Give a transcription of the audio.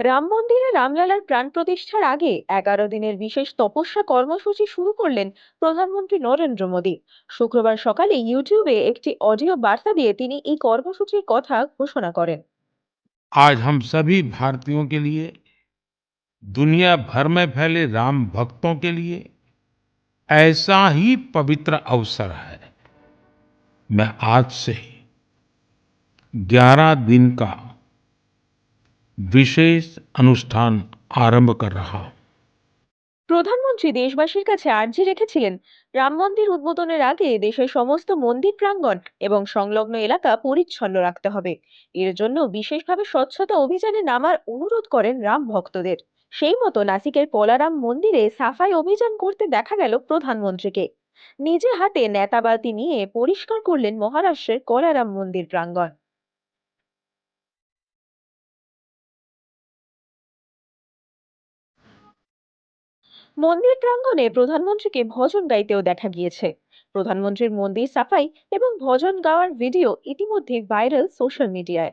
রাম মন্দিরে রামলালার প্রাণ প্রতিষ্ঠার আগে এগারো দিনের বিশেষ তপস্যা কর্মসূচি শুরু করলেন প্রধানমন্ত্রী নরেন্দ্র মোদী। শুক্রবার সকালে ইউটিউবে একটি অডিও বার্তা দিয়ে তিনি এই কর্মসূচির কথা ঘোষণা করেন। আজ हम সভি ভারতীয় के लिए, दुनिया भर में फैले राम भक्तों के लिए ऐसा ही पवित्र अवसर है मैं आज से 11 दिन का विशेष अनुष्ठान आरंभ कर रहा हूं প্রধানমন্ত্রী দেশবাসীর কাছে আর্জি রেখেছিলেন রাম মন্দির উদ্বোধনের আগে দেশের সমস্ত মন্দির প্রাঙ্গণ এবং সংলগ্ন এলাকা পরিচ্ছন্ন রাখতে হবে এর জন্য বিশেষভাবে স্বচ্ছতা অভিযানে নামার অনুরোধ করেন রাম ভক্তদের সেই মতো নাসিকের পলারাম মন্দিরে সাফাই অভিযান করতে দেখা গেল প্রধানমন্ত্রীকে। নিজে হাতে নেতাবাতি নিয়ে পরিষ্কার করলেন মহারাষ্ট্রের কলারাম মন্দির প্রাঙ্গণ। মন্দির প্রাঙ্গণে প্রধানমন্ত্রীকে ভজন গাইতেও দেখা গিয়েছে। প্রধানমন্ত্রীর মন্দির সাফাই এবং ভজন গাওয়ার ভিডিও ইতিমধ্যে ভাইরাল সোশ্যাল মিডিয়ায়।